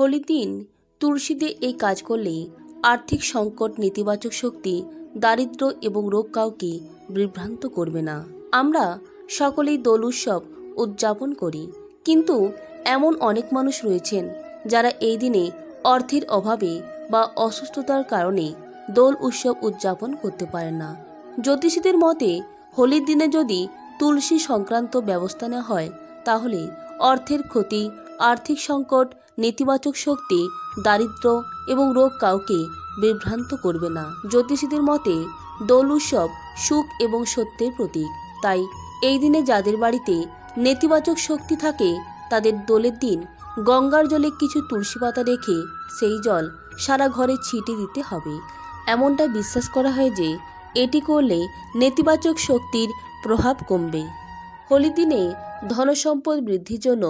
হোলির দিন তুলসীতে এই কাজ করলে আর্থিক সংকট, নেতিবাচক শক্তি দারিদ্র এবং রোগ কাউকে বিভ্রান্ত করবে না। আমরা সকলেই দোল উৎসব উদযাপন করি। কিন্তু এমন অনেক মানুষ রয়েছেন যারা এই দিনে অর্থের অভাবে বা অসুস্থতার কারণে দোল উৎসব উদযাপন করতে পারে না। জ্যোতিষীদের মতে, হোলির দিনে যদি তুলসী সংক্রান্ত ব্যবস্থা নেওয়া হয়, তাহলে অর্থের ক্ষতি আর্থিক সংকট, নেতিবাচক শক্তি, দারিদ্র এবং রোগ কাউকে বিভ্রান্ত করবে না। জ্যোতিষীদের মতে, দোল উৎসব সুখ এবং সত্যের প্রতীক। তাই এই দিনে যাদের বাড়িতে নেতিবাচক শক্তি থাকে, তাদের দোলের দিন গঙ্গার জলে কিছু তুলসী পাতা রেখে সেই জল সারা ঘরে ছিটে দিতে হবে। এমনটা বিশ্বাস করা হয় যে, এটি করলে নেতিবাচক শক্তির প্রভাব কমবে। হোলির দিনে ধনসম্পদ বৃদ্ধির জন্য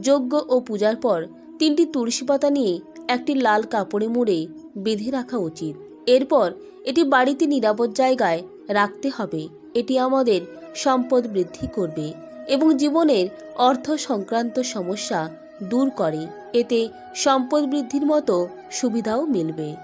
যজ্ঞ ও পূজার পর তিনটি তুলসী পাতা নিয়ে একটি লাল কাপড়ে মুড়ে বেঁধে রাখা উচিত। এরপর এটি বাড়িতে নিরাপদ জায়গায় রাখতে হবে। এটি আমাদের সম্পদ বৃদ্ধি করবে এবং জীবনের অর্থ সংক্রান্ত সমস্যা দূর করে। এতে সম্পদ বৃদ্ধির মতো সুবিধাও মিলবে।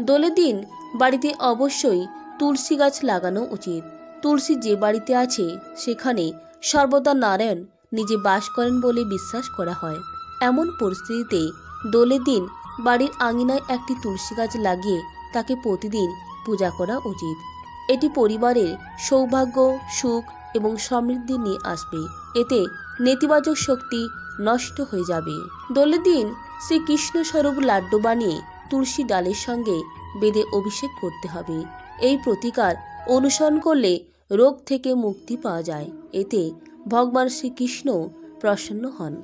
দোলের দিন বাড়িতে অবশ্যই তুলসী গাছ লাগানো উচিত। তুলসী যে বাড়িতে আছে, সেখানে সর্বদা নারায়ণ নিজে বাস করেন বলে বিশ্বাস করা হয়। এমন পরিস্থিতিতে দোলের দিন বাড়ির আঙিনায় একটি তুলসী গাছ লাগিয়ে তাকে প্রতিদিন পূজা করা উচিত। এটি পরিবারের সৌভাগ্য, সুখ এবং সমৃদ্ধি নিয়ে আসবে। এতে নেতিবাচক শক্তি নষ্ট হয়ে যাবে। দোলের দিন শ্রীকৃষ্ণ স্বরূপ লাড্ডু বানিয়ে তুলসী ডালের সঙ্গে বেদে অভিষেক করতে হবে। এই প্রতিকার অনুসরণ করলে রোগ থেকে মুক্তি পাওয়া যায়। এতে ভগবান শ্রীকৃষ্ণ প্রসন্ন হন।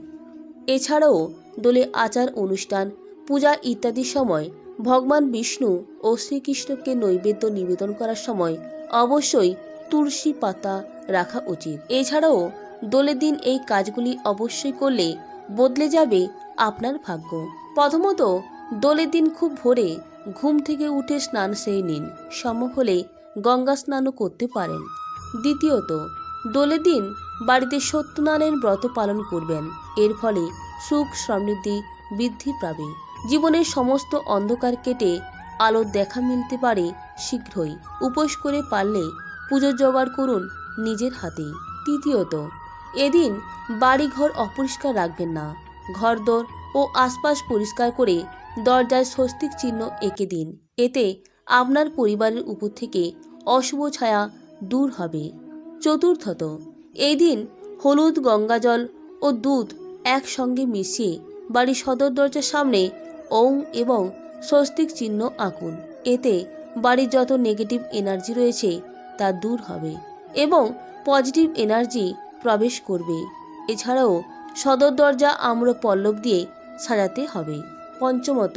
এছাড়াও দোলে আচার অনুষ্ঠান, পূজা ইত্যাদির সময় ভগবান বিষ্ণু ও শ্রীকৃষ্ণকে নৈবেদ্য নিবেদন করার সময় অবশ্যই তুলসী পাতা রাখা উচিত। এছাড়াও দোলের দিন এই কাজগুলি অবশ্যই করলে বদলে যাবে আপনার ভাগ্য। প্রথমত দোলের দিন খুব ভোরে ঘুম থেকে উঠে স্নান সেরে নিন। সম্ভব হলে গঙ্গা স্নানও করতে পারেন। দ্বিতীয়ত দোলের দিন বাড়িতে সত্যনারায়ণ ব্রত পালন করবেন। এর ফলে সুখ সমৃদ্ধি বৃদ্ধি পাবে। জীবনের সমস্ত অন্ধকার কেটে আলোর দেখা মিলতে পারে শীঘ্রই। উপোস করে পারলে পুজো জোগাড় করুন নিজের হাতে তৃতীয়ত, এদিন বাড়িঘর অপরিষ্কার রাখবেন না। ঘরদোর ও আশপাশ পরিষ্কার করে দরজায় স্বস্তিক চিহ্ন এঁকে দিন। এতে আপনার পরিবারের উপর থেকে অশুভ ছায়া দূর হবে। চতুর্থত এই দিন হলুদ, গঙ্গাজল ও দুধ একসঙ্গে মিশিয়ে বাড়ির সদর দরজার সামনে ওং এবং স্বস্তিক চিহ্ন আঁকুন। এতে বাড়ির যত নেগেটিভ এনার্জি রয়েছে তা দূর হবে এবং পজিটিভ এনার্জি প্রবেশ করবে। এছাড়াও সদর দরজা আম্র পল্লব দিয়ে সাজাতে হবে। পঞ্চমত,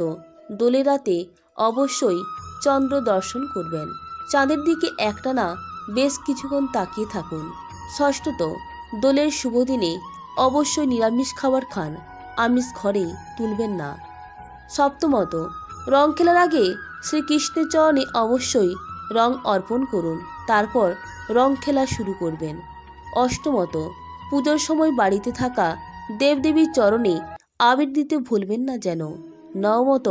দোলে রাতে অবশ্যই চন্দ্র দর্শন করবেন। চাঁদের দিকে একটানা বেশ কিছুক্ষণ তাকিয়ে থাকুন। ষষ্ঠত, দোলের শুভ দিনে অবশ্যই নিরামিষ খাবার খান। আমিষ ঘরে তুলবেন না। সপ্তমত, রং খেলার আগে শ্রীকৃষ্ণের চরণে অবশ্যই রং অর্পণ করুন। তারপর রং খেলা শুরু করবেন। অষ্টমত, পুজোর সময় বাড়িতে থাকা দেবদেবীর চরণে আবির দিতে ভুলবেন না যেন। নবমত,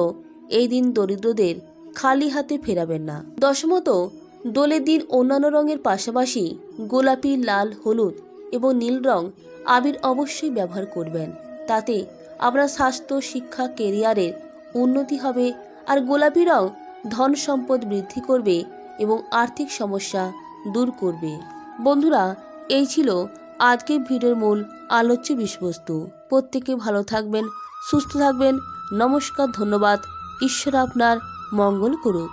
এই দিন দরিদ্রদের খালি হাতে ফেরাবেন না। দশমত দোলের দিন অন্যান্য রঙের পাশাপাশি গোলাপি, লাল, হলুদ এবং নীল রং আবির অবশ্যই ব্যবহার করবেন। তাতে আপনার স্বাস্থ্য, শিক্ষা কেরিয়ারের উন্নতি হবে আর গোলাপি রং ধন সম্পদ বৃদ্ধি করবে এবং আর্থিক সমস্যা দূর করবে। বন্ধুরা, এই ছিল আজকের ভিডিওর মূল আলোচ্য বিষয়বস্তু। প্রত্যেকে ভালো থাকবেন, সুস্থ থাকবেন। নমস্কার, ধন্যবাদ। ঈশ্বর আপনার মঙ্গল করুক।